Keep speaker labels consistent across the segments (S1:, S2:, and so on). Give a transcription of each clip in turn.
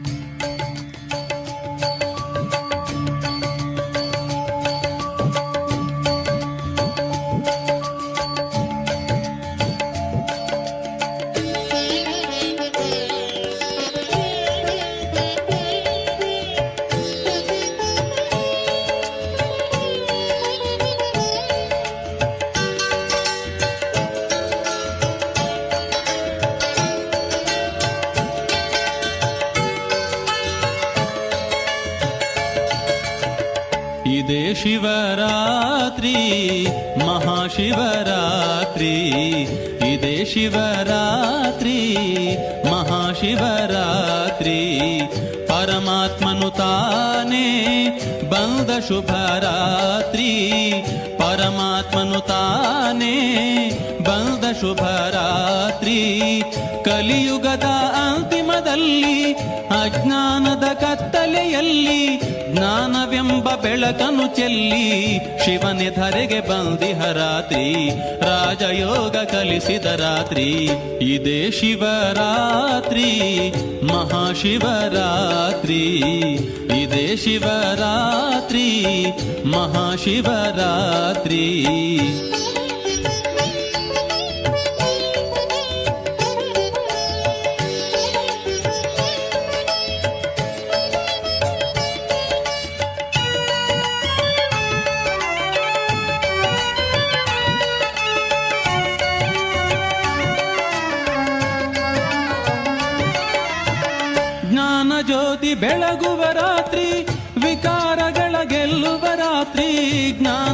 S1: ಇದೇ ಶಿವರಾತ್ರಿ ಮಹಾಶಿವರಾತ್ರಿ ಪರಮಾತ್ಮನು ತಾನೇ ಬಂದ ಶುಭರಾತ್ರಿ ಪರಮಾತ್ಮನು ತಾನೇ ಬಂದ ಶುಭರಾತ್ರಿ. ಕಲಿಯುಗದ ಅಂತಿಮದಲ್ಲಿ, ಅಜ್ಞಾನದ ಕತ್ತಲೆಯಲ್ಲಿ, ಜ್ಞಾನವೆಂಬ ಬೆಳಕನು ಚೆಲ್ಲಿ, ಶಿವನೆ ಧರೆಗೆ ಬಂದಿಹ ರಾತ್ರಿ ರಾಜಯೋಗ ಕಲಿಸಿದ ರಾತ್ರಿ, ಇದೇ ಶಿವರಾತ್ರಿ, ಮಹಾಶಿವರಾತ್ರಿ. ಇದೇ ಶಿವರಾತ್ರಿ, ಮಹಾಶಿವರಾತ್ರಿ.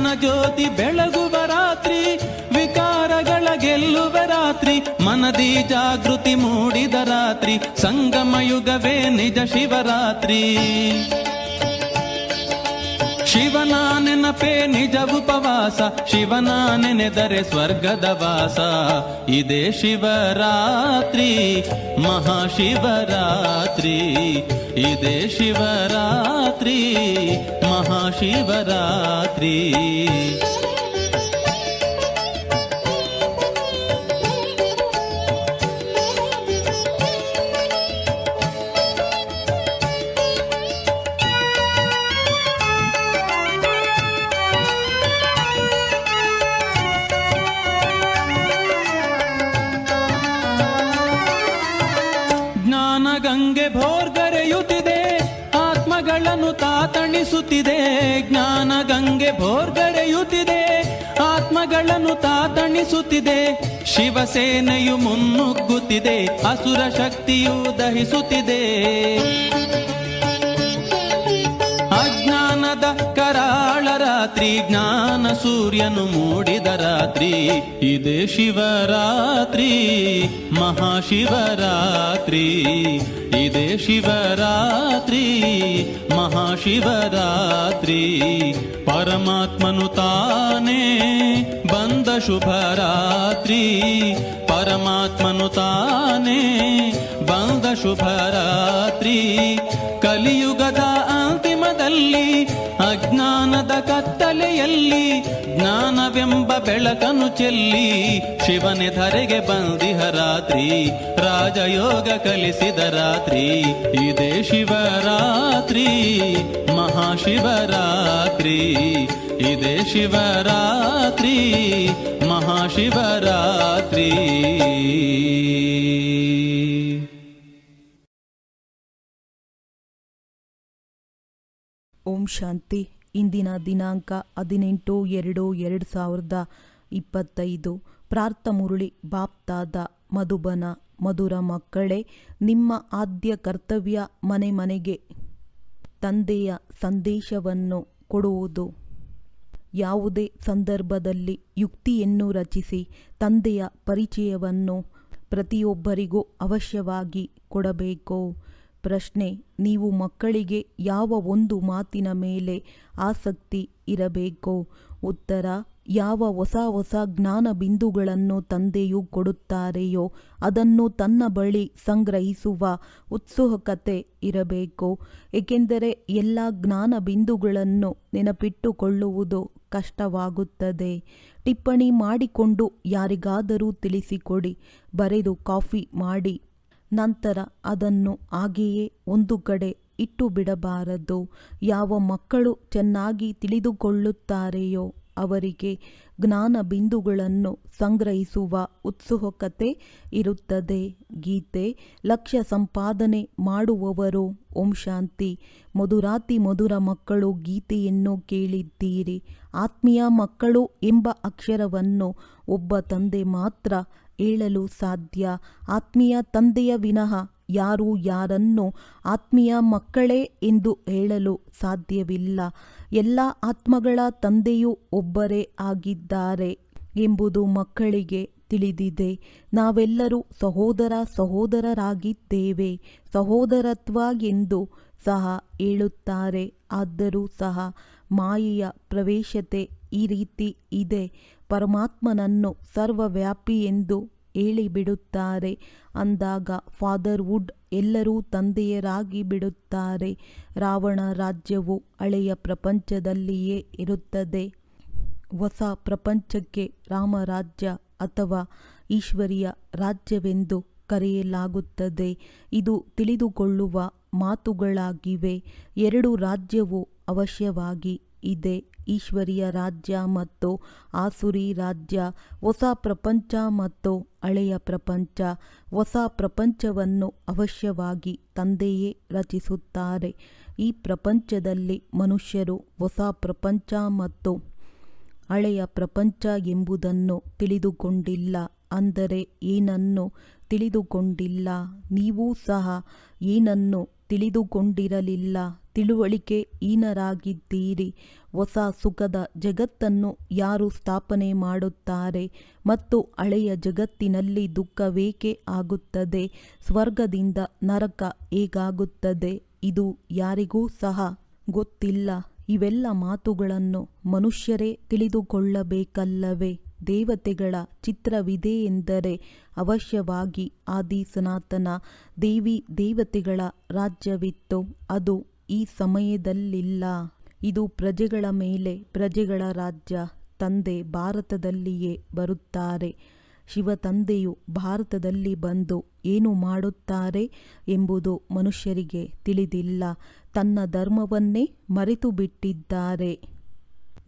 S1: ಜ್ಞಾನ ಜ್ಯೋತಿ ಬೆಳಗುವ ರಾತ್ರಿ, ವಿಕಾರಗಳ ಗೆಲ್ಲುವ ರಾತ್ರಿ, ಮನದಿ ಜಾಗೃತಿ ಮೂಡಿದ ರಾತ್ರಿ, ಸಂಗಮ ಯುಗವೇ ನಿಜ ಶಿವರಾತ್ರಿ. ಶಿವನ ನೆನಪೇ ನಿಜ ಉಪವಾಸ ಶಿವನ ನೆನೆದರೆ ಸ್ವರ್ಗದ ವಾಸ ಇದೇ ಶಿವರಾತ್ರಿ ಮಹಾಶಿವರಾತ್ರಿ ಇದೇ ಶಿವರಾತ್ರಿ ಮಹಾಶಿವರಾತ್ರಿ ತಾತಣಿಸುತ್ತಿದೆ ಜ್ಞಾನ ಗಂಗೆ ಭೋರ್ಗರೆಯುತ್ತಿದೆ ಆತ್ಮಗಳನ್ನು ತಾತಣಿಸುತ್ತಿದೆ ಶಿವಸೇನೆಯು ಮುನ್ನುಗ್ಗುತ್ತಿದೆ ಅಸುರ ಶಕ್ತಿಯು ದಹಿಸುತ್ತಿದೆ. ಅಜ್ಞಾನದ ರಾತ್ರಿ ಜ್ಞಾನ ಸೂರ್ಯನು ಮೂಡಿದ ರಾತ್ರಿ, ಇದೇ ಶಿವರಾತ್ರಿ, ಮಹಾಶಿವರಾತ್ರಿ, ಇದೆ ಶಿವರಾತ್ರಿ, ಮಹಾಶಿವರಾತ್ರಿ. ಪರಮಾತ್ಮನು ತಾನೇ ಬಂದ ಶುಭರಾತ್ರಿ ಪರಮಾತ್ಮನು ತಾನೇ ಬಂದ ಶುಭರಾತ್ರಿ ಕಲಿಯುಗದ ಅಂತಿಮದಲ್ಲಿ ಅಜ್ಞಾನದ ಕತ್ತಲೆಯಲ್ಲಿ, ಜ್ಞಾನವೆಂಬ ಬೆಳಕನು ಚೆಲ್ಲಿ, ಶಿವನೆ ಧರೆಗೆ ಬಂದಿಹ ರಾತ್ರಿ ರಾಜಯೋಗ ಕಲಿಸಿದ ರಾತ್ರಿ, ಇದೇ ಶಿವರಾತ್ರಿ, ಮಹಾಶಿವರಾತ್ರಿ, ಇದೇ ಶಿವರಾತ್ರಿ, ಮಹಾಶಿವರಾತ್ರಿ.
S2: ಓಂ ಶಾಂತಿ. ಇಂದಿನ ದಿನಾಂಕ ಹದಿನೆಂಟು ಎರಡು ಎರಡು ಸಾವಿರದ ಇಪ್ಪತ್ತೈದು. ಪ್ರಾರ್ಥ ಮುರುಳಿ, ಬಾಪ್ತಾದ, ಮಧುಬನ, ಮಧುರ ಮಕ್ಕಳೇ, ನಿಮ್ಮ ಆದ್ಯ ಕರ್ತವ್ಯ ಮನೆ ಮನೆಗೆ, ತಂದೆಯ ಸಂದೇಶವನ್ನು ಕೊಡುವುದು. ಯಾವುದೇ ಸಂದರ್ಭದಲ್ಲಿ ಯುಕ್ತಿಯನ್ನು ರಚಿಸಿ, ತಂದೆಯ ಪರಿಚಯವನ್ನು ಪ್ರತಿಯೊಬ್ಬರಿಗೂ ಅವಶ್ಯವಾಗಿ ಕೊಡಬೇಕು. ಪ್ರಶ್ನೆ, ನೀವು ಮಕ್ಕಳಿಗೆ ಯಾವ ಒಂದು ಮಾತಿನ ಮೇಲೆ ಆಸಕ್ತಿ ಇರಬೇಕು? ಉತ್ತರ, ಯಾವ ಹೊಸ ಹೊಸ ಜ್ಞಾನ ಬಿಂದುಗಳನ್ನು ತಂದೆಯು ಕೊಡುತ್ತಾರೆಯೋ, ಅದನ್ನು ತನ್ನ ಬಳಿ ಸಂಗ್ರಹಿಸುವ ಉತ್ಸುಕತೆ ಇರಬೇಕು? ಏಕೆಂದರೆ ಎಲ್ಲ ಜ್ಞಾನ ಬಿಂದುಗಳನ್ನು ನೆನಪಿಟ್ಟುಕೊಳ್ಳುವುದು ಕಷ್ಟವಾಗುತ್ತದೆ. ಟಿಪ್ಪಣಿ ಮಾಡಿಕೊಂಡು ಯಾರಿಗಾದರೂ ತಿಳಿಸಿಕೊಡಿ, ಬರೆದು ಕಾಫಿ ಮಾಡಿ ನಂತರ ಅದನ್ನು ಹಾಗೆಯೇ ಒಂದು ಕಡೆ ಇಟ್ಟು ಬಿಡಬಾರದು. ಯಾವ ಮಕ್ಕಳು ಚೆನ್ನಾಗಿ ತಿಳಿದುಕೊಳ್ಳುತ್ತಾರೆಯೋ ಅವರಿಗೆ ಜ್ಞಾನ ಬಿಂದುಗಳನ್ನು ಸಂಗ್ರಹಿಸುವ ಉತ್ಸುಕತೆ ಇರುತ್ತದೆ. ಗೀತೆ, ಲಕ್ಷ್ಯ ಸಂಪಾದನೆ ಮಾಡುವವರು, ಓಂ ಶಾಂತಿ. ಮಧುರಾತಿ ಮಧುರ ಮಕ್ಕಳು ಗೀತೆಯನ್ನು ಕೇಳಿದ್ದೀರಿ. ಆತ್ಮೀಯ ಮಕ್ಕಳು ಎಂಬ ಅಕ್ಷರವನ್ನು ಒಬ್ಬ ತಂದೆ ಮಾತ್ರ ಹೇಳಲು ಸಾಧ್ಯ. ಆತ್ಮೀಯ ತಂದೆಯ ವಿನಃ ಯಾರು ಯಾರನ್ನು ಆತ್ಮೀಯ ಮಕ್ಕಳೇ ಎಂದು ಹೇಳಲು ಸಾಧ್ಯವಿಲ್ಲ. ಎಲ್ಲ ಆತ್ಮಗಳ ತಂದೆಯೂ ಒಬ್ಬರೇ ಆಗಿದ್ದಾರೆ ಎಂಬುದು ಮಕ್ಕಳಿಗೆ ತಿಳಿದಿದೆ. ನಾವೆಲ್ಲರೂ ಸಹೋದರ ಸಹೋದರರಾಗಿದ್ದೇವೆ. ಸಹೋದರತ್ವ ಎಂದು ಸಹ ಹೇಳುತ್ತಾರೆ. ಆದರೂ ಸಹ ಮಾಯೆಯ ಪ್ರವೇಶತೆ ಈ ರೀತಿ ಇದೆ. ಪರಮಾತ್ಮನನ್ನು ಸರ್ವವ್ಯಾಪಿ ಎಂದು ಹೇಳಿಬಿಡುತ್ತಾರೆ. ಅಂದಾಗ ಫಾದರ್ವುಡ್ ಎಲ್ಲರೂ ತಂದೆಯರಾಗಿ ಬಿಡುತ್ತಾರೆ. ರಾವಣ ರಾಜ್ಯವು ಹಳೆಯ ಪ್ರಪಂಚದಲ್ಲಿಯೇ ಇರುತ್ತದೆ. ಹೊಸ ಪ್ರಪಂಚಕ್ಕೆ ರಾಮರಾಜ್ಯ ಅಥವಾ ಈಶ್ವರಿಯ ರಾಜ್ಯವೆಂದು ಕರೆಯಲಾಗುತ್ತದೆ. ಇದು ತಿಳಿದುಕೊಳ್ಳುವ ಮಾತುಗಳಾಗಿವೆ. ಎರಡು ರಾಜ್ಯವು ಅವಶ್ಯವಾಗಿ ಇದೆ. ಈಶ್ವರಿಯ ರಾಜ್ಯ ಮತ್ತು ಆಸುರಿ ರಾಜ್ಯ, ಹೊಸ ಪ್ರಪಂಚ ಮತ್ತು ಹಳೆಯ ಪ್ರಪಂಚ, ಹೊಸ ಪ್ರಪಂಚವನ್ನು ಅವಶ್ಯವಾಗಿ ತಂದೆಯೇ ರಚಿಸುತ್ತಾರೆ. ಈ ಪ್ರಪಂಚದಲ್ಲಿ ಮನುಷ್ಯರು ಹೊಸ ಪ್ರಪಂಚ ಮತ್ತು ಹಳೆಯ ಪ್ರಪಂಚ ಎಂಬುದನ್ನು ತಿಳಿದುಕೊಂಡಿಲ್ಲ. ಅಂದರೆ ಏನನ್ನು ತಿಳಿದುಕೊಂಡಿಲ್ಲ? ನೀವೂ ಸಹ ಏನನ್ನು ತಿಳಿದುಕೊಂಡಿರಲಿಲ್ಲ. ತಿಳುವಳಿಕೆ ಹೀನರಾಗಿದ್ದೀರಿ. ಹೊಸ ಸುಖದ ಜಗತ್ತನ್ನು ಯಾರು ಸ್ಥಾಪನೆ ಮಾಡುತ್ತಾರೆ ಮತ್ತು ಹಳೆಯ ಜಗತ್ತಿನಲ್ಲಿ ದುಃಖವೇಕೆ ಆಗುತ್ತದೆ? ಸ್ವರ್ಗದಿಂದ ನರಕ ಹೇಗಾಗುತ್ತದೆ? ಇದು ಯಾರಿಗೂ ಸಹ ಗೊತ್ತಿಲ್ಲ. ಇವೆಲ್ಲ ಮಾತುಗಳನ್ನು ಮನುಷ್ಯರೇ ತಿಳಿದುಕೊಳ್ಳಬೇಕಲ್ಲವೇ? ದೇವತೆಗಳ ಚಿತ್ರವಿದೆ ಎಂದರೆ ಅವಶ್ಯವಾಗಿ ಆದಿ ಸನಾತನ ದೇವಿ ದೇವತೆಗಳ ರಾಜ್ಯವಿತ್ತು. ಅದು ಈ ಸಮಯದಲ್ಲಿಲ್ಲ. ಇದು ಪ್ರಜೆಗಳ ಮೇಲೆ ಪ್ರಜೆಗಳ ರಾಜ್ಯ. ತಂದೆ ಭಾರತದಲ್ಲಿಯೇ ಬರುತ್ತಾರೆ. ಶಿವ ತಂದೆಯು ಭಾರತದಲ್ಲಿ ಬಂದು ಏನು ಮಾಡುತ್ತಾರೆ ಎಂಬುದು ಮನುಷ್ಯರಿಗೆ ತಿಳಿದಿಲ್ಲ. ತನ್ನ ಧರ್ಮವನ್ನೇ ಮರೆತು ಬಿಟ್ಟಿದ್ದಾರೆ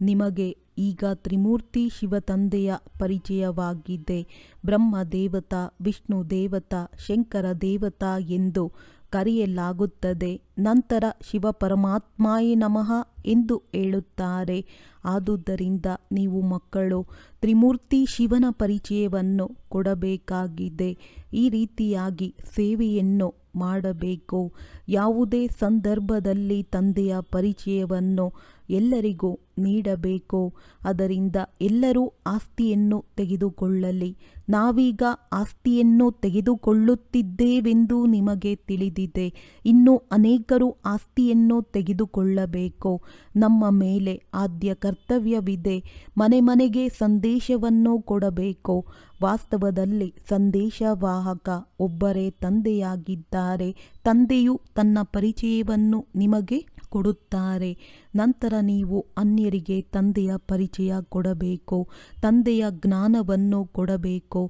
S2: ನಿಮಗೆ ಈಗ ತ್ರಿಮೂರ್ತಿ ಶಿವ ತಂದೆಯ ಪರಿಚಯವಾಗಿದೆ. ಬ್ರಹ್ಮ ದೇವತಾ ವಿಷ್ಣು ದೇವತಾ, ಶಂಕರ ದೇವತಾ ಎಂದು ಕರೆಯಲಾಗುತ್ತದೆ. ನಂತರ ಶಿವ ಪರಮಾತ್ಮಾಯೇ ನಮಃ ಎಂದು ಹೇಳುತ್ತಾರೆ. ಆದುದರಿಂದ ನೀವು ಮಕ್ಕಳು, ತ್ರಿಮೂರ್ತಿ ಶಿವನ ಪರಿಚಯವನ್ನು ಕೊಡಬೇಕಾಗಿದೆ. ಈ ರೀತಿಯಾಗಿ ಸೇವೆಯನ್ನು ಮಾಡಬೇಕು. ಯಾವುದೇ ಸಂದರ್ಭದಲ್ಲಿ ತಂದೆಯ ಪರಿಚಯವನ್ನು ಎಲ್ಲರಿಗೂ ನೀಡಬೇಕು. ಅದರಿಂದ ಎಲ್ಲರೂ ಆಸ್ತಿಯನ್ನು ತೆಗೆದುಕೊಳ್ಳಲಿ. ನಾವೀಗ ಆಸ್ತಿಯನ್ನು ತೆಗೆದುಕೊಳ್ಳುತ್ತಿದ್ದೇವೆಂದು ನಿಮಗೆ ತಿಳಿದಿದೆ. ಇನ್ನು ಅನೇಕರು ಆಸ್ತಿಯನ್ನು ತೆಗೆದುಕೊಳ್ಳಬೇಕು. ನಮ್ಮ ಮೇಲೆ ಆದ್ಯ ಕರ್ತವ್ಯವಿದೆ. ಮನೆ ಮನೆಗೆ ಸಂದೇಶವನ್ನು ಕೊಡಬೇಕು. ವಾಸ್ತವದಲ್ಲಿ ಸಂದೇಶವಾಹಕ ಒಬ್ಬರೇ ತಂದೆಯಾಗಿದ್ದಾರೆ. ತಂದೆಯು ತನ್ನ ಪರಿಚಯವನ್ನು ನಿಮಗೆ ಕೊಡುತ್ತಾರೆ. ನಂತರ ನೀವು ಅನ್ಯರಿಗೆ ತಂದೆಯ ಪರಿಚಯ ಕೊಡಬೇಕು, ತಂದೆಯ ಜ್ಞಾನವನ್ನು ಕೊಡಬೇಕು.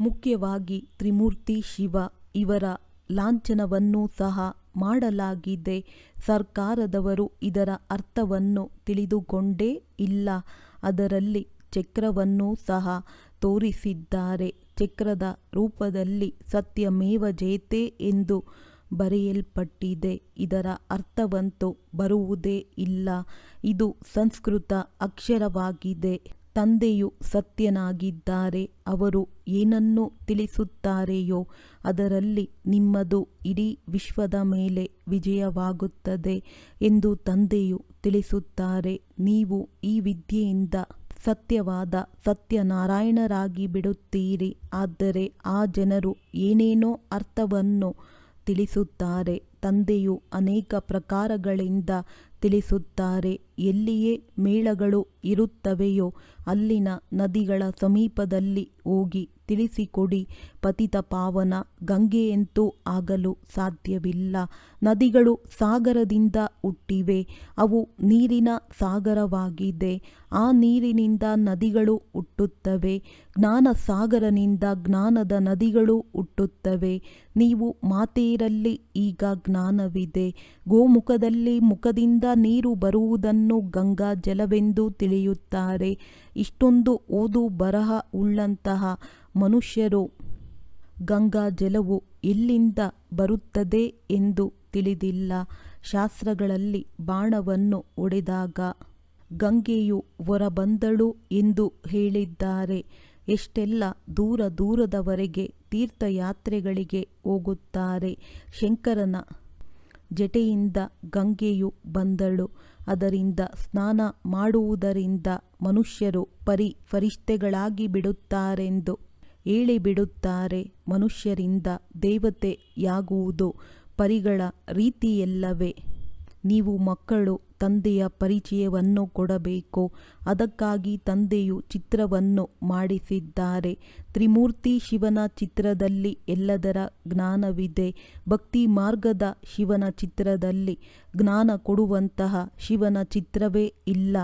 S2: ಮುಖ್ಯವಾಗಿ ತ್ರಿಮೂರ್ತಿ ಶಿವ ಇವರ ಲಾಂಛನವನ್ನು ಸಹ ಮಾಡಲಾಗಿದೆ. ಸರ್ಕಾರದವರು ಇದರ ಅರ್ಥವನ್ನು ತಿಳಿದುಕೊಂಡೇ ಇಲ್ಲ. ಅದರಲ್ಲಿ ಚಕ್ರವನ್ನು ಸಹ ತೋರಿಸಿದ್ದಾರೆ. ಚಕ್ರದ ರೂಪದಲ್ಲಿ ಸತ್ಯಮೇವ ಜೇತೆ ಎಂದು ಬರೆಯಲ್ಪಟ್ಟಿದೆ. ಇದರ ಅರ್ಥವಂತೂ ಬರುವುದೇ ಇಲ್ಲ. ಇದು ಸಂಸ್ಕೃತ ಅಕ್ಷರವಾಗಿದೆ. ತಂದೆಯು ಸತ್ಯನಾಗಿದ್ದಾರೆ. ಅವರು ಏನನ್ನು ತಿಳಿಸುತ್ತಾರೆಯೋ ಅದರಲ್ಲಿ ನಿಮ್ಮದು ಇಡೀ ವಿಶ್ವದ ಮೇಲೆ ವಿಜಯವಾಗುತ್ತದೆ ಎಂದು ತಂದೆಯು ತಿಳಿಸುತ್ತಾರೆ. ನೀವು ಈ ವಿದ್ಯೆಯಿಂದ ಸತ್ಯವಾದ ಸತ್ಯನಾರಾಯಣರಾಗಿ ಬಿಡುತ್ತೀರಿ. ಆದರೆ ಆ ಜನರು ಏನೇನೋ ಅರ್ಥವನ್ನು ತಿಳಿಸುತ್ತಾರೆ. ತಂದೆಯು ಅನೇಕ ಪ್ರಕಾರಗಳಿಂದ ತಿಳಿಸುತ್ತಾರೆ. ಎಲ್ಲಿಯೇ ಮೇಳಗಳು ಇರುತ್ತವೆಯೋ ಅಲ್ಲಿನ ನದಿಗಳ ಸಮೀಪದಲ್ಲಿ ಹೋಗಿ ತಿಳಿಸಿಕೊಡಿ. ಪತಿತ ಪಾವನ ಗಂಗೆಯಂತೂ ಆಗಲು ಸಾಧ್ಯವಿಲ್ಲ. ನದಿಗಳು ಸಾಗರದಿಂದ ಹುಟ್ಟಿವೆ. ಅವು ನೀರಿನ ಸಾಗರವಾಗಿದೆ. ಆ ನೀರಿನಿಂದ ನದಿಗಳು ಹುಟ್ಟುತ್ತವೆ. ಜ್ಞಾನ ಸಾಗರನಿಂದ ಜ್ಞಾನದ ನದಿಗಳು ಹುಟ್ಟುತ್ತವೆ. ನೀವು ಮಾತೆಯರಲ್ಲಿ ಈಗ ಜ್ಞಾನವಿದೆ. ಗೋಮುಖದಲ್ಲಿ ಮುಖದಿಂದ ನೀರು ಬರುವುದನ್ನು ಗಂಗಾ ಜಲವೆಂದು ತಿಳಿಯುತ್ತಾರೆ. ಇಷ್ಟೊಂದು ಓದು ಬರಹ ಉಳ್ಳಂತಹ ಮನುಷ್ಯರು ಗಂಗಾ ಜಲವು ಎಲ್ಲಿಂದ ಬರುತ್ತದೆ ಎಂದು ತಿಳಿದಿಲ್ಲ. ಶಾಸ್ತ್ರಗಳಲ್ಲಿ ಬಾಣವನ್ನು ಒಡೆದಾಗ ಗಂಗೆಯು ಹೊರಬಂದಳು ಎಂದು ಹೇಳಿದ್ದಾರೆ. ಎಷ್ಟೆಲ್ಲ ದೂರ ದೂರದವರೆಗೆ ತೀರ್ಥಯಾತ್ರೆಗಳಿಗೆ ಹೋಗುತ್ತಾರೆ. ಶಂಕರನ ಜಟೆಯಿಂದ ಗಂಗೆಯು ಬಂದಳು. ಅದರಿಂದ ಸ್ನಾನ ಮಾಡುವುದರಿಂದ ಮನುಷ್ಯರು ಪರಿ ಫರಿಷ್ಠೆಗಳಾಗಿ ಬಿಡುತ್ತಾರೆಂದು ಹೇಳಿಬಿಡುತ್ತಾರೆ ಮನುಷ್ಯರಿಂದ ದೇವತೆಯಾಗುವುದು ಪರಿಗಳ ರೀತಿಯಲ್ಲವೇ. ನೀವು ಮಕ್ಕಳು ತಂದೆಯ ಪರಿಚಯವನ್ನು ಕೊಡಬೇಕು. ಅದಕ್ಕಾಗಿ ತಂದೆಯು ಚಿತ್ರವನ್ನು ಮಾಡಿಸಿದ್ದಾರೆ. ತ್ರಿಮೂರ್ತಿ ಶಿವನ ಚಿತ್ರದಲ್ಲಿ ಎಲ್ಲದರ ಜ್ಞಾನವಿದೆ. ಭಕ್ತಿ ಮಾರ್ಗದ ಶಿವನ ಚಿತ್ರದಲ್ಲಿ ಜ್ಞಾನ ಕೊಡುವಂತಹ ಶಿವನ ಚಿತ್ರವೇ ಇಲ್ಲ.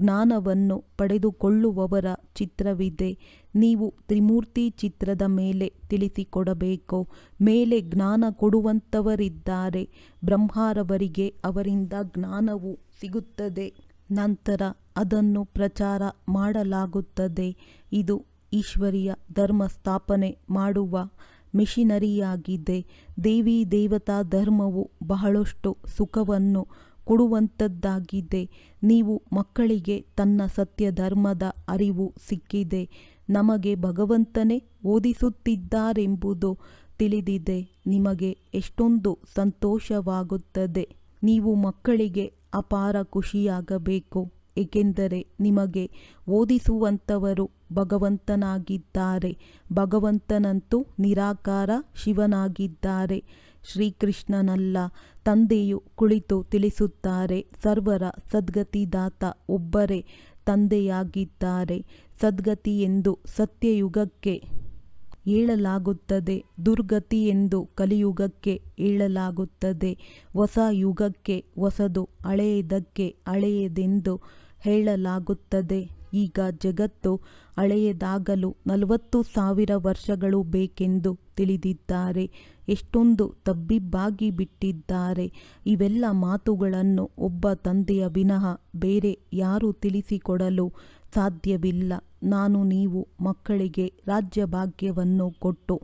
S2: ಜ್ಞಾನವನ್ನು ಪಡೆದುಕೊಳ್ಳುವವರ ಚಿತ್ರವಿದೆ. ನೀವು ತ್ರಿಮೂರ್ತಿ ಚಿತ್ರದ ಮೇಲೆ ತಿಳಿಸಿಕೊಡಬೇಕು. ಮೇಲೆ ಜ್ಞಾನ ಕೊಡುವಂಥವರಿದ್ದಾರೆ ಬ್ರಹ್ಮಾರವರಿಗೆ ಅವರಿಂದ ಜ್ಞಾನವು ಸಿಗುತ್ತದೆ. ನಂತರ ಅದನ್ನು ಪ್ರಚಾರ ಮಾಡಲಾಗುತ್ತದೆ. ಇದು ಈಶ್ವರಿಯ ಧರ್ಮ ಸ್ಥಾಪನೆ ಮಾಡುವ ಮಿಷಿನರಿಯಾಗಿದೆ. ದೇವಿ ದೇವತಾ ಧರ್ಮವು ಬಹಳಷ್ಟು ಸುಖವನ್ನು ಕೊಡುವಂಥದ್ದಾಗಿದೆ ನೀವು ಮಕ್ಕಳಿಗೆ ತನ್ನ ಸತ್ಯ ಧರ್ಮದ ಅರಿವು ಸಿಕ್ಕಿದೆ. ನಮಗೆ ಭಗವಂತನೇ ಓದಿಸುತ್ತಿದ್ದಾರೆಂಬುದು ತಿಳಿದಿದೆ. ನಿಮಗೆ ಎಷ್ಟೊಂದು ಸಂತೋಷವಾಗುತ್ತದೆ. ನೀವು ಮಕ್ಕಳಿಗೆ ಅಪಾರ ಖುಷಿಯಾಗಬೇಕು, ಏಕೆಂದರೆ ನಿಮಗೆ ಓದಿಸುವಂಥವರು ಭಗವಂತನಾಗಿದ್ದಾರೆ. ಭಗವಂತನಂತೂ ನಿರಾಕಾರ ಶಿವನಾಗಿದ್ದಾರೆ. ಶ್ರೀಕೃಷ್ಣನಲ್ಲ, ತಂದೆಯು ಕುಳಿತು ತಿಳಿಸುತ್ತಾರೆ, ಸರ್ವರ ಸದ್ಗತಿದಾತ ಒಬ್ಬರೇ. ತಂದೆಯಾಗಿದ್ದಾರೆ. ಸದ್ಗತಿ ಎಂದು ಸತ್ಯಯುಗಕ್ಕೆ ಏಳಲಾಗುತ್ತದೆ. ದುರ್ಗತಿ ಎಂದು ಕಲಿಯುಗಕ್ಕೆ ಏಳಲಾಗುತ್ತದೆ. ಹೊಸ ಯುಗಕ್ಕೆ ಹೊಸದು ಹಳೆಯದಕ್ಕೆ ಹಳೆಯದೆಂದು ಹೇಳಲಾಗುತ್ತದೆ. ಈಗ ಜಗತ್ತು ಹಳೆಯದಾಗಲು ನಲವತ್ತು ಸಾವಿರ ವರ್ಷಗಳು ಬೇಕೆಂದು ತಿಳಿದಿದ್ದಾರೆ. ಎಷ್ಟೊಂದು ತಬ್ಬಿಬ್ಬಾಗಿ ಬಿಟ್ಟಿದ್ದಾರೆ. ಇವೆಲ್ಲ ಮಾತುಗಳನ್ನು ಒಬ್ಬ ತಂದೆಯ ವಿನಃ ಬೇರೆ ಯಾರು ತಿಳಿಸಿಕೊಡಲು ಸಾಧ್ಯವಿಲ್ಲ. ನಾನು ನೀವು ಮಕ್ಕಳಿಗೆ ರಾಜ್ಯಭಾಗ್ಯವನ್ನು ಕೊಟ್ಟು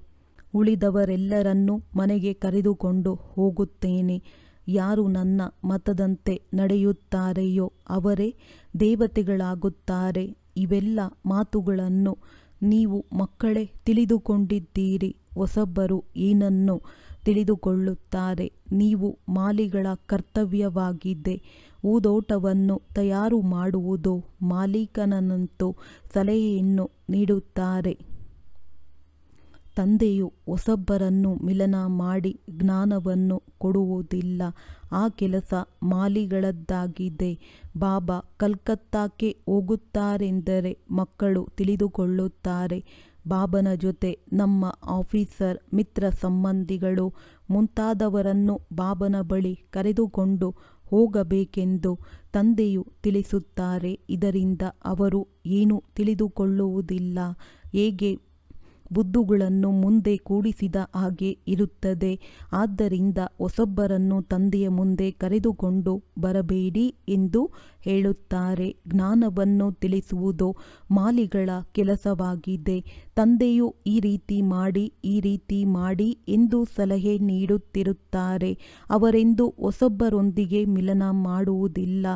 S2: ಉಳಿದವರೆಲ್ಲರನ್ನೂ ಮನೆಗೆ ಕರೆದುಕೊಂಡು ಹೋಗುತ್ತೇನೆ. ಯಾರು ನನ್ನ ಮತದಂತೆ ನಡೆಯುತ್ತಾರೆಯೋ ಅವರೇ ದೇವತೆಗಳಾಗುತ್ತಾರೆ. ಇವೆಲ್ಲ ಮಾತುಗಳನ್ನು ನೀವು ಮಕ್ಕಳೇ ತಿಳಿದುಕೊಂಡಿದ್ದೀರಿ. ಹೊಸಬ್ಬರು ಏನನ್ನು ತಿಳಿದುಕೊಳ್ಳುತ್ತಾರೆ? ನೀವು ಮಾಲಿಗಳ ಕರ್ತವ್ಯವಾಗಿದೆ. ಊದೋಟವನ್ನು ತಯಾರು ಮಾಡುವುದು ಮಾಲೀಕನಂತೂ ಸಲಹೆಯನ್ನು ನೀಡುತ್ತಾರೆ. ತಂದೆಯು ಹೊಸಬ್ಬರನ್ನು ಮಿಲನ ಮಾಡಿ ಜ್ಞಾನವನ್ನು ಕೊಡುವುದಿಲ್ಲ. ಆ ಕೆಲಸ ಮಾಲಿಗಳದ್ದಾಗಿದೆ. ಬಾಬಾ ಕಲ್ಕತ್ತಾಕ್ಕೆ ಹೋಗುತ್ತಾರೆಂದರೆ ಮಕ್ಕಳು ತಿಳಿದುಕೊಳ್ಳುತ್ತಾರೆ. ಬಾಬನ ಜೊತೆ ನಮ್ಮ ಆಫೀಸರ್, ಮಿತ್ರ ಸಂಬಂಧಿಗಳು ಮುಂತಾದವರನ್ನು ಬಾಬನ ಬಳಿ ಕರೆದುಕೊಂಡು ಹೋಗಬೇಕೆಂದು ತಂದೆಯು ತಿಳಿಸುತ್ತಾರೆ. ಇದರಿಂದ ಅವರು ಏನು ತಿಳಿದುಕೊಳ್ಳುವುದಿಲ್ಲ. ಹೇಗೆ ಬುದ್ಧುಗಳನ್ನು ಮುಂದೆ ಕೂಡಿಸಿದ ಹಾಗೆ ಇರುತ್ತದೆ. ಆದ್ದರಿಂದ ಹೊಸೊಬ್ಬರನ್ನು ತಂದೆಯ ಮುಂದೆ ಕರೆದುಕೊಂಡು ಬರಬೇಡಿ ಎಂದು ಹೇಳುತ್ತಾರೆ. ಜ್ಞಾನವನ್ನು ತಿಳಿಸುವುದು ಮಾಲಿಗಳ ಕೆಲಸವಾಗಿದೆ. ತಂದೆಯು ಈ ರೀತಿ ಮಾಡಿ, ಈ ರೀತಿ ಮಾಡಿ ಎಂದು ಸಲಹೆ ನೀಡುತ್ತಿರುತ್ತಾರೆ. ಅವರೆಂದು ಹೊಸೊಬ್ಬರೊಂದಿಗೆ ಮಿಲನ ಮಾಡುವುದಿಲ್ಲ.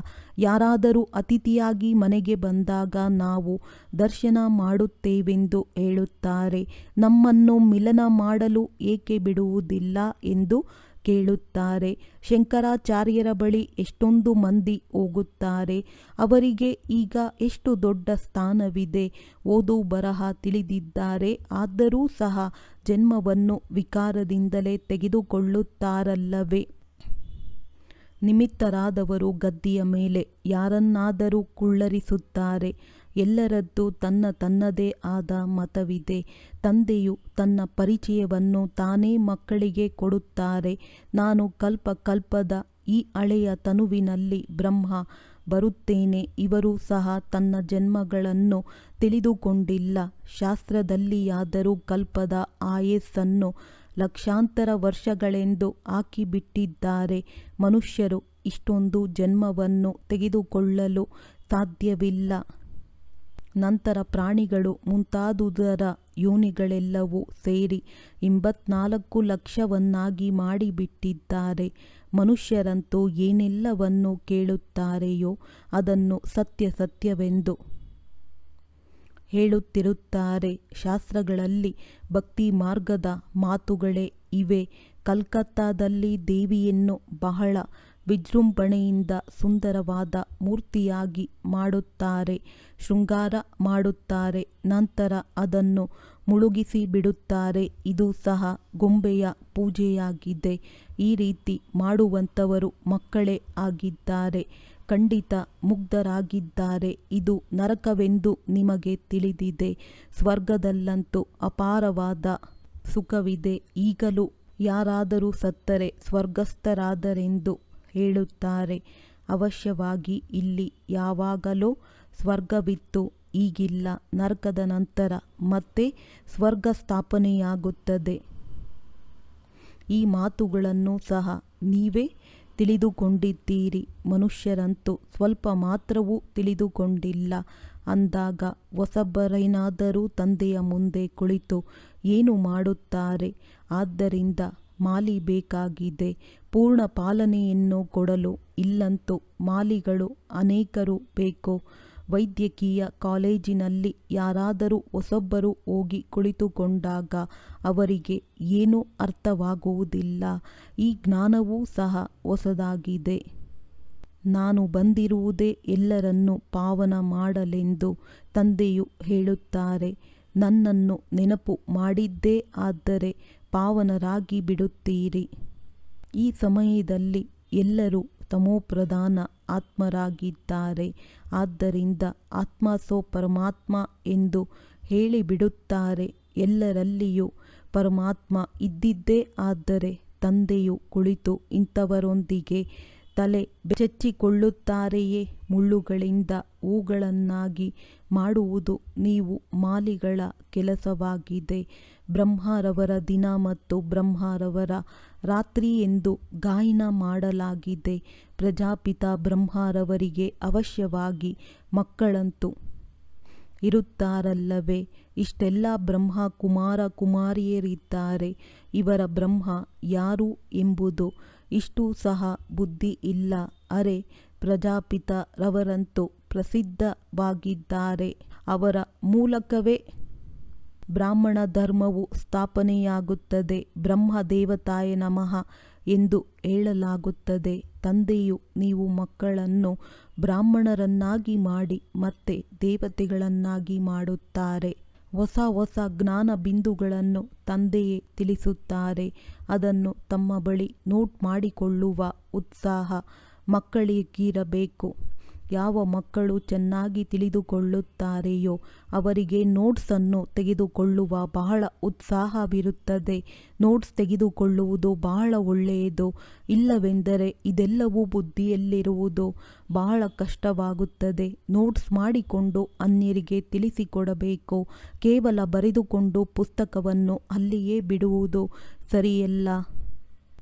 S2: ಯಾರಾದರೂ ಅತಿಥಿಯಾಗಿ ಮನೆಗೆ ಬಂದಾಗ ನಾವು ದರ್ಶನ ಮಾಡುತ್ತೇವೆಂದು ಹೇಳುತ್ತಾರೆ. ನಮ್ಮನ್ನು ಮಿಲನ ಮಾಡಲು ಏಕೆ ಬಿಡುವುದಿಲ್ಲ ಎಂದು ಕೇಳುತ್ತಾರೆ. ಶಂಕರಾಚಾರ್ಯರ ಬಳಿ ಎಷ್ಟೊಂದು ಮಂದಿ ಹೋಗುತ್ತಾರೆ. ಅವರಿಗೆ ಈಗ ಎಷ್ಟು ದೊಡ್ಡ ಸ್ಥಾನವಿದೆ ಓದು ಬರಹ ತಿಳಿದಿದ್ದಾರೆ. ಆದರೂ ಸಹ ಜನ್ಮವನ್ನು ವಿಕಾರದಿಂದಲೇ ತೆಗೆದುಕೊಳ್ಳುತ್ತಾರಲ್ಲವೇ? ನಿಮಿತ್ತರಾದವರು ಗದ್ದಿಯ ಮೇಲೆ ಯಾರನ್ನಾದರೂ ಕುಳ್ಳರಿಸುತ್ತಾರೆ. ಎಲ್ಲರದ್ದು ತನ್ನ ತನ್ನದೇ ಆದ ಮತವಿದೆ. ತಂದೆಯು ತನ್ನ ಪರಿಚಯವನ್ನು ತಾನೇ ಮಕ್ಕಳಿಗೆ ಕೊಡುತ್ತಾರೆ. ನಾನು ಕಲ್ಪ ಕಲ್ಪದ ಈ ಹಳೆಯ ತನುವಿನಲ್ಲಿ ಬ್ರಹ್ಮ ಬರುತ್ತೇನೆ. ಇವರು ಸಹ ತನ್ನ ಜನ್ಮಗಳನ್ನು ತಿಳಿದುಕೊಂಡಿಲ್ಲ. ಶಾಸ್ತ್ರದಲ್ಲಿಯಾದರೂ ಕಲ್ಪದ ಆಯಸ್ಸನ್ನು ಲಕ್ಷಾಂತರ ವರ್ಷಗಳೆಂದು ಹಾಕಿಬಿಟ್ಟಿದ್ದಾರೆ. ಮನುಷ್ಯರು ಇಷ್ಟೊಂದು ಜನ್ಮವನ್ನು ತೆಗೆದುಕೊಳ್ಳಲು ಸಾಧ್ಯವಿಲ್ಲ. ನಂತರ ಪ್ರಾಣಿಗಳು ಮುಂತಾದುದರ ಯೋನಿಗಳೆಲ್ಲವೂ ಸೇರಿ ಎಂಬತ್ನಾಲ್ಕು ಲಕ್ಷವನ್ನಾಗಿ ಮಾಡಿಬಿಟ್ಟಿದ್ದಾರೆ. ಮನುಷ್ಯರಂತೂ ಏನೆಲ್ಲವನ್ನು ಕೇಳುತ್ತಾರೆಯೋ ಅದನ್ನು ಸತ್ಯ ಸತ್ಯವೆಂದು ಹೇಳುತ್ತಿರುತ್ತಾರೆ. ಶಾಸ್ತ್ರಗಳಲ್ಲಿ ಭಕ್ತಿ ಮಾರ್ಗದ ಮಾತುಗಳೇ ಇವೆ. ಕಲ್ಕತ್ತಾದಲ್ಲಿ ದೇವಿಯನ್ನು ಬಹಳ ವಿಜೃಂಭಣೆಯಿಂದ ಸುಂದರವಾದ ಮೂರ್ತಿಯಾಗಿ ಮಾಡುತ್ತಾರೆ, ಶೃಂಗಾರ ಮಾಡುತ್ತಾರೆ, ನಂತರ ಅದನ್ನು ಮುಳುಗಿಸಿ ಬಿಡುತ್ತಾರೆ. ಇದು ಸಹ ಗೊಂಬೆಯ ಪೂಜೆಯಾಗಿದೆ. ಈ ರೀತಿ ಮಾಡುವಂಥವರು ಮಕ್ಕಳೇ ಆಗಿದ್ದಾರೆ. ಖಂಡಿತ ಮುಗ್ಧರಾಗಿದ್ದಾರೆ. ಇದು ನರಕವೆಂದು ನಿಮಗೆ ತಿಳಿದಿದೆ. ಸ್ವರ್ಗದಲ್ಲಂತೂ ಅಪಾರವಾದ ಸುಖವಿದೆ. ಈಗಲೂ ಯಾರಾದರೂ ಸತ್ತರೆ ಸ್ವರ್ಗಸ್ಥರಾದರೆಂದು ಹೇಳುತ್ತಾರೆ. ಅವಶ್ಯವಾಗಿ ಇಲ್ಲಿ ಯಾವಾಗಲೋ ಸ್ವರ್ಗವಿತ್ತು, ಈಗಿಲ್ಲ ನರಕದ ನಂತರ ಮತ್ತೆ ಸ್ವರ್ಗ ಸ್ಥಾಪನೆಯಾಗುತ್ತದೆ ಈ ಮಾತುಗಳನ್ನು ಸಹ ನೀವೇ ತಿಳಿದುಕೊಂಡಿದ್ದೀರಿ. ಮನುಷ್ಯರಂತೂ ಸ್ವಲ್ಪ ಮಾತ್ರವೂ ತಿಳಿದುಕೊಂಡಿಲ್ಲ. ಅಂದಾಗ ಹೊಸಬರೇನಾದರೂ ತಂದೆಯ ಮುಂದೆ ಕುಳಿತು ಏನು ಮಾಡುತ್ತಾರೆ? ಆದ್ದರಿಂದ ಮಾಲಿ ಬೇಕಾಗಿದೆ. ಪೂರ್ಣ ಪಾಲನೆಯನ್ನು ಕೊಡಲು ಇಲ್ಲಂತೂ ಮಾಲಿಗಳು ಅನೇಕರು ಬೇಕು. ವೈದ್ಯಕೀಯ ಕಾಲೇಜಿನಲ್ಲಿ ಯಾರಾದರೂ ಹೊಸೊಬ್ಬರು ಹೋಗಿ ಕುಳಿತುಕೊಂಡಾಗ ಅವರಿಗೆ ಏನೂ ಅರ್ಥವಾಗುವುದಿಲ್ಲ. ಈ ಜ್ಞಾನವೂ ಸಹ ಹೊಸದಾಗಿದೆ. ನಾನು ಬಂದಿರುವುದೇ ಎಲ್ಲರನ್ನು ಪಾವನ ಮಾಡಲೆಂದು ತಂದೆಯು ಹೇಳುತ್ತಾರೆ. ನನ್ನನ್ನು ನೆನಪು ಮಾಡಿದ್ದೇ ಆದರೆ ಪಾವನರಾಗಿ ಬಿಡುತ್ತೀರಿ. ಈ ಸಮಯದಲ್ಲಿ ಎಲ್ಲರೂ ತಮೋಪ್ರಧಾನ ಆತ್ಮರಾಗಿದ್ದಾರೆ. ಆದ್ದರಿಂದ ಆತ್ಮ ಸೋ ಪರಮಾತ್ಮ ಎಂದು ಹೇಳಿಬಿಡುತ್ತಾರೆ. ಎಲ್ಲರಲ್ಲಿಯೂ ಪರಮಾತ್ಮ ಇದ್ದಿದ್ದೇ ಆದರೆ ತಂದೆಯು ಕುಳಿತು ಇಂಥವರೊಂದಿಗೆ ತಲೆ ಬೆಚ್ಚಿಕೊಳ್ಳುತ್ತಾರೆಯೇ ಮುಳ್ಳುಗಳಿಂದ ಹೂಗಳನ್ನಾಗಿ ಮಾಡುವುದು ನೀವು ಮಾಲಿಗಳ ಕೆಲಸವಾಗಿದೆ. ಬ್ರಹ್ಮರವರ ದಿನ ಮತ್ತು ಬ್ರಹ್ಮರವರ ರಾತ್ರಿ ಎಂದು ಗಾಯನ ಮಾಡಲಾಗಿದೆ. ಪ್ರಜಾಪಿತ ಬ್ರಹ್ಮರವರಿಗೆ ಅವಶ್ಯವಾಗಿ ಮಕ್ಕಳಂತೂ ಇರುತ್ತಾರಲ್ಲವೇ? ಇಷ್ಟೆಲ್ಲ ಬ್ರಹ್ಮ ಕುಮಾರ ಕುಮಾರಿಯರಿದ್ದಾರೆ. ಇವರ ಬ್ರಹ್ಮ ಯಾರು ಎಂಬುದು ಇಷ್ಟು ಸಹ ಬುದ್ಧಿ ಇಲ್ಲ. ಅರೆ, ಪ್ರಜಾಪಿತ ರವರಂತೂ ಪ್ರಸಿದ್ಧವಾಗಿದ್ದಾರೆ. ಅವರ ಮೂಲಕವೇ ಬ್ರಾಹ್ಮಣ ಧರ್ಮವು ಸ್ಥಾಪನೆಯಾಗುತ್ತದೆ. ಬ್ರಹ್ಮ ದೇವತಾಯ ನಮಃ. ಎಂದು ಹೇಳಲಾಗುತ್ತದೆ. ತಂದೆಯು ನೀವು ಮಕ್ಕಳನ್ನು ಬ್ರಾಹ್ಮಣರನ್ನಾಗಿ ಮಾಡಿ ಮತ್ತೆ ದೇವತೆಗಳನ್ನಾಗಿ ಮಾಡುತ್ತಾರೆ. ಹೊಸ ಹೊಸ ಜ್ಞಾನ ಬಿಂದುಗಳನ್ನು ತಂದೆಯೇ ತಿಳಿಸುತ್ತಾರೆ. ಅದನ್ನು ತಮ್ಮ ಬಳಿ ನೋಟ್ ಮಾಡಿಕೊಳ್ಳುವ ಉತ್ಸಾಹ ಮಕ್ಕಳಿಗಿರಬೇಕು. ಯಾವ ಮಕ್ಕಳು ಚೆನ್ನಾಗಿ ತಿಳಿದುಕೊಳ್ಳುತ್ತಾರೆಯೋ ಅವರಿಗೆ ನೋಟ್ಸನ್ನು ತೆಗೆದುಕೊಳ್ಳುವ ಬಹಳ ಉತ್ಸಾಹವಿರುತ್ತದೆ. ನೋಟ್ಸ್ ತೆಗೆದುಕೊಳ್ಳುವುದು ಬಹಳ ಒಳ್ಳೆಯದು. ಇಲ್ಲವೆಂದರೆ ಇದೆಲ್ಲವೂ ಬುದ್ಧಿಯಲ್ಲಿರುವುದು ಬಹಳ ಕಷ್ಟವಾಗುತ್ತದೆ. ನೋಟ್ಸ್ ಮಾಡಿಕೊಂಡು ಅನ್ಯರಿಗೆ ತಿಳಿಸಿಕೊಡಬೇಕು. ಕೇವಲ ಬರೆದುಕೊಂಡು ಪುಸ್ತಕವನ್ನು ಅಲ್ಲಿಯೇ ಬಿಡುವುದು ಸರಿಯಲ್ಲ.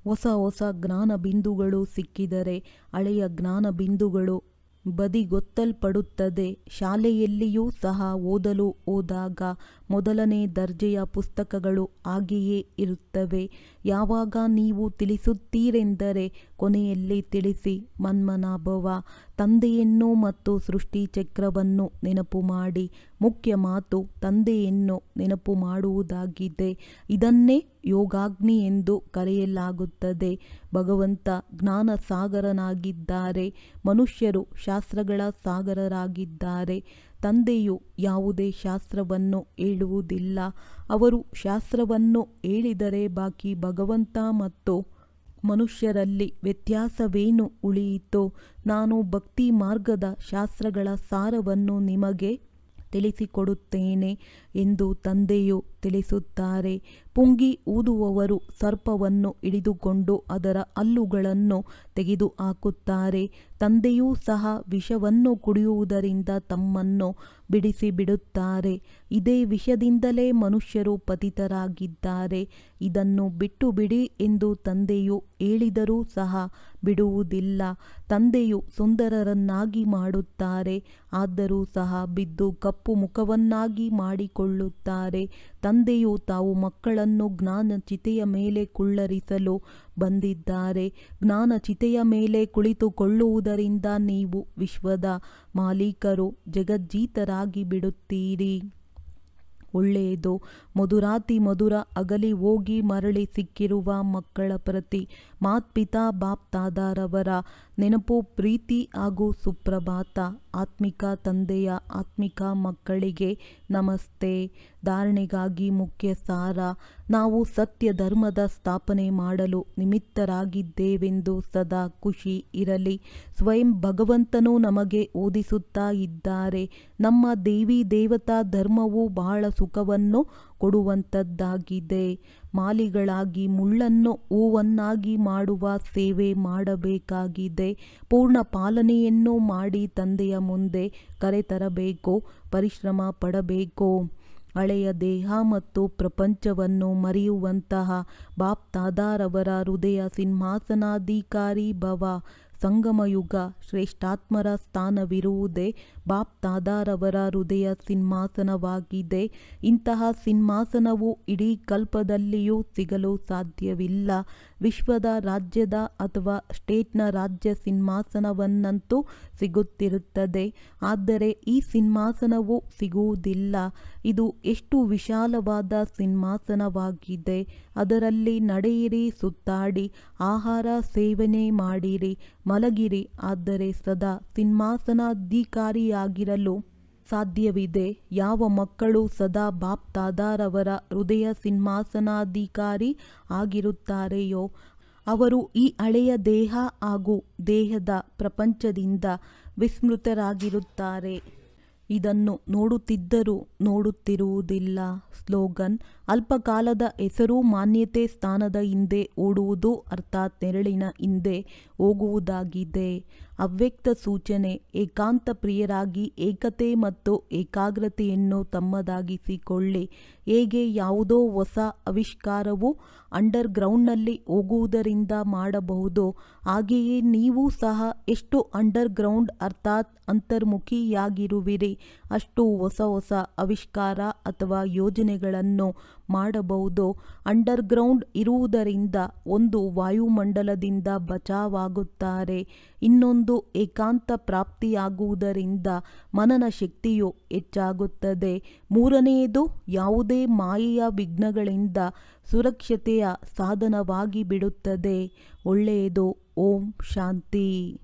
S2: ಹೊಸ ಹೊಸ ಜ್ಞಾನ ಬಿಂದುಗಳು ಸಿಕ್ಕಿದರೆ ಹಳೆಯ ಜ್ಞಾನ ಬಿಂದುಗಳು ಬದಿಗೊತ್ತಲ್ಪಡುತ್ತದೆ. ಶಾಲೆಯಲ್ಲಿಯೂ ಸಹ ಓದಲು ಹೋದಾಗ ಮೊದಲನೇ ದರ್ಜೆಯ ಪುಸ್ತಕಗಳು ಹಾಗೆಯೇ ಇರುತ್ತವೆ. ಯಾವಾಗ ನೀವು ತಿಳಿಸುತ್ತೀರೆಂದರೆ ಕೊನೆಯಲ್ಲಿ ತಿಳಿಸಿ. ಮನ್ಮನಾಭವ, ತಂದೆಯನ್ನು ಮತ್ತು ಸೃಷ್ಟಿ ಚಕ್ರವನ್ನು ನೆನಪು ಮಾಡಿ. ಮುಖ್ಯ ಮಾತು, ತಂದೆಯನ್ನು ನೆನಪು ಮಾಡುವುದಾಗಿದೆ. ಇದನ್ನೇ ಯೋಗಾಗ್ನಿ ಎಂದು ಕರೆಯಲಾಗುತ್ತದೆ. ಭಗವಂತ ಜ್ಞಾನ ಸಾಗರನಾಗಿದ್ದಾರೆ ಮನುಷ್ಯರು ಶಾಸ್ತ್ರಗಳ ಸಾಗರರಾಗಿದ್ದಾರೆ. ತಂದೆಯು ಯಾವುದೇ ಶಾಸ್ತ್ರವನ್ನು ಹೇಳುವುದಿಲ್ಲ. ಅವರು ಶಾಸ್ತ್ರವನ್ನು ಹೇಳಿದರೆ ಬಾಕಿ ಭಗವಂತ ಮತ್ತು ಮನುಷ್ಯರಲ್ಲಿ ವ್ಯತ್ಯಾಸವೇನು ಉಳಿಯಿತೋ? ನಾನು ಭಕ್ತಿ ಮಾರ್ಗದ ಶಾಸ್ತ್ರಗಳ ಸಾರವನ್ನು ನಿಮಗೆ ತಿಳಿಸಿಕೊಡುತ್ತೇನೆ ಎಂದು ತಂದೆಯು ತಿಳಿಸುತ್ತಾರೆ. ಪುಂಗಿ ಊದುವವರು ಸರ್ಪವನ್ನು ಹಿಡಿದುಕೊಂಡು ಅದರ ಹಲ್ಲುಗಳನ್ನು ತೆಗೆದು ಹಾಕುತ್ತಾರೆ. ತಂದೆಯೂ ಸಹ ವಿಷವನ್ನು ಕುಡಿಯುವುದರಿಂದ ತಮ್ಮನ್ನು ಬಿಡಿಸಿ ಬಿಡುತ್ತಾರೆ ಇದೇ ವಿಷದಿಂದಲೇ ಮನುಷ್ಯರು ಪತಿತರಾಗಿದ್ದಾರೆ. ಇದನ್ನು ಬಿಟ್ಟು ಬಿಡಿ ಎಂದು ತಂದೆಯು ಹೇಳಿದರೂ ಸಹ ಬಿಡುವುದಿಲ್ಲ. ತಂದೆಯು ಸುಂದರರನ್ನಾಗಿ ಮಾಡುತ್ತಾರೆ, ಆದರೂ ಸಹ ಬಿದ್ದು ಕಪ್ಪು ಮುಖವನ್ನಾಗಿ ಮಾಡಿಕೊಳ್ಳುತ್ತಾರೆ. ತಂದೆಯು ತಾವು ಮಕ್ಕಳನ್ನು ಜ್ಞಾನ ಚಿತೆಯ ಮೇಲೆ ಕುಳ್ಳರಿಸಲು ಬಂದಿದ್ದಾರೆ. ಜ್ಞಾನ ಚಿತೆಯ ಮೇಲೆ ಕುಳಿತುಕೊಳ್ಳುವುದರಿಂದ ನೀವು ವಿಶ್ವದ ಮಾಲೀಕರು, ಜಗಜ್ಜೀತರಾಗಿ ಬಿಡುತ್ತೀರಿ. ಒಳ್ಳೆಯದು. ಮಧುರಾತಿ ಮಧುರ ಅಗಲಿ ಹೋಗಿ ಮರಳಿ ಸಿಕ್ಕಿರುವ ಮಕ್ಕಳ ಪ್ರತಿ ಮಾತ್ಪಿತಾ ಬಾಪ್ತಾದಾರವರ ನೆನಪು ಪ್ರೀತಿ ಹಾಗೂ ಸುಪ್ರಭಾತ. ಆತ್ಮಿಕ ತಂದೆಯ ಆತ್ಮಿಕ ಮಕ್ಕಳಿಗೆ ನಮಸ್ತೆ. ಧಾರಣೆಗಾಗಿ ಮುಖ್ಯ ಸಾರ ನಾವು ಸತ್ಯ ಧರ್ಮದ ಸ್ಥಾಪನೆ ಮಾಡಲು ನಿಮಿತ್ತರಾಗಿದ್ದೇವೆಂದು ಸದಾ ಖುಷಿ ಇರಲಿ. ಸ್ವಯಂ ಭಗವಂತನು ನಮಗೆ ಓದಿಸುತ್ತಾ ಇದ್ದಾರೆ. ನಮ್ಮ ದೇವಿ ದೇವತಾ ಧರ್ಮವು ಬಹಳ ಸುಖವನ್ನು ಕೊಡುವಂಥದ್ದಾಗಿದೆ ಮಾಲಿಗಳಾಗಿ ಮುಳ್ಳನ್ನು ಹೂವನ್ನಾಗಿ ಮಾಡುವ ಸೇವೆ ಮಾಡಬೇಕಾಗಿದೆ. ಪೂರ್ಣ ಪಾಲನೆಯನ್ನು ಮಾಡಿ ತಂದೆಯ ಮುಂದೆ ಕರೆತರಬೇಕು, ಪರಿಶ್ರಮ ಪಡಬೇಕು. ಹಳೆಯ ದೇಹ ಮತ್ತು ಪ್ರಪಂಚವನ್ನು ಮರೆಯುವಂತಹ ಬಾಪ್ ತಾದಾರವರ ಹೃದಯ ಸಿಂಹಾಸನಾಧಿಕಾರಿ ಭವ ಸಂಗಮಯುಗ ಶ್ರೇಷ್ಠಾತ್ಮರ ಸ್ಥಾನವಿರುವುದೇ ಬಾಪ್ ತಾದಾರವರ ಹೃದಯ ಸಿಂಹಾಸನವಾಗಿದೆ. ಇಂತಹ ಸಿಂಹಾಸನವು ಇಡೀ ಕಲ್ಪದಲ್ಲಿಯೂ ಸಿಗಲು ಸಾಧ್ಯವಿಲ್ಲ. ವಿಶ್ವದ ರಾಜ್ಯದ ಅಥವಾ ಸ್ಟೇಟ್ನ ರಾಜ್ಯ ಸಿಂಹಾಸನವನ್ನಂತೂ ಸಿಗುತ್ತಿರುತ್ತದೆ. ಆದರೆ ಈ ಸಿಂಹಾಸನವು ಸಿಗುವುದಿಲ್ಲ. ಇದು ಎಷ್ಟು ವಿಶಾಲವಾದ ಸಿಂಹಾಸನವಾಗಿದೆ. ಅದರಲ್ಲಿ ನಡೆಯಿರಿ, ಸುತ್ತಾಡಿ, ಆಹಾರ ಸೇವನೆ ಮಾಡಿರಿ ಮಲಗಿರಿ, ಆದರೆ ಸದಾ ಸಿಂಹಾಸನಾಧಿಕಾರಿಯಾಗಿರಲು ಸಾಧ್ಯವಿದೆ. ಯಾವ ಮಕ್ಕಳು ಸದಾ ಬಾಪ್ ತಾದಾರವರ ಹೃದಯ ಸಿಂಹಾಸನಾಧಿಕಾರಿ ಆಗಿರುತ್ತಾರೆಯೋ? ಅವರು ಈ ಹಳೆಯ ದೇಹ ಹಾಗೂ ದೇಹದ ಪ್ರಪಂಚದಿಂದ ವಿಸ್ಮೃತರಾಗಿರುತ್ತಾರೆ. ಇದನ್ನು ನೋಡುತ್ತಿದ್ದರೂ ನೋಡುತ್ತಿರುವುದಿಲ್ಲ. ಸ್ಲೋಗನ್, ಅಲ್ಪಕಾಲದ ಹೆಸರು ಮಾನ್ಯತೆ ಸ್ಥಾನದ ಹಿಂದೆ ಓಡುವುದು ಅರ್ಥಾತ್ ನೆರಳಿನ ಹಿಂದೆ ಹೋಗುವುದಾಗಿದೆ. ಅವ್ಯಕ್ತ ಸೂಚನೆ, ಏಕಾಂತ ಪ್ರಿಯರಾಗಿ ಏಕತೆ ಮತ್ತು ಏಕಾಗ್ರತೆಯನ್ನು ತಮ್ಮದಾಗಿಸಿಕೊಳ್ಳಿ. ಹೇಗೆ ಯಾವುದೋ ಹೊಸ ಆವಿಷ್ಕಾರವು ಅಂಡರ್ ಗ್ರೌಂಡ್ನಲ್ಲಿ ಹೋಗುವುದರಿಂದ ಮಾಡಬಹುದು, ಹಾಗೆಯೇ ನೀವು ಸಹ ಎಷ್ಟು ಅಂಡರ್ ಗ್ರೌಂಡ್ ಅರ್ಥಾತ್ ಅಂತರ್ಮುಖಿಯಾಗಿರುವಿರಿ, ಅಷ್ಟು ಹೊಸ ಹೊಸ ಆವಿಷ್ಕಾರ ಅಥವಾ ಯೋಜನೆಗಳನ್ನು ಮಾಡಬಹುದು ಅಂಡರ್ ಗ್ರೌಂಡ್ ಇರುವುದರಿಂದ ಒಂದು ವಾಯುಮಂಡಲದಿಂದ ಬಚಾವಾಗುತ್ತಾರೆ, ಇನ್ನೊಂದು ಏಕಾಂತ ಪ್ರಾಪ್ತಿಯಾಗುವುದರಿಂದ ಮನನ ಶಕ್ತಿಯು ಹೆಚ್ಚಾಗುತ್ತದೆ ಮೂರನೆಯದು ಯಾವುದೇ ಮಾಯೆಯ ವಿಘ್ನಗಳಿಂದ ಸುರಕ್ಷತೆಯ ಸಾಧನವಾಗಿ ಬಿಡುತ್ತದೆ. ಒಳ್ಳೆಯದು. ಓಂ ಶಾಂತಿ.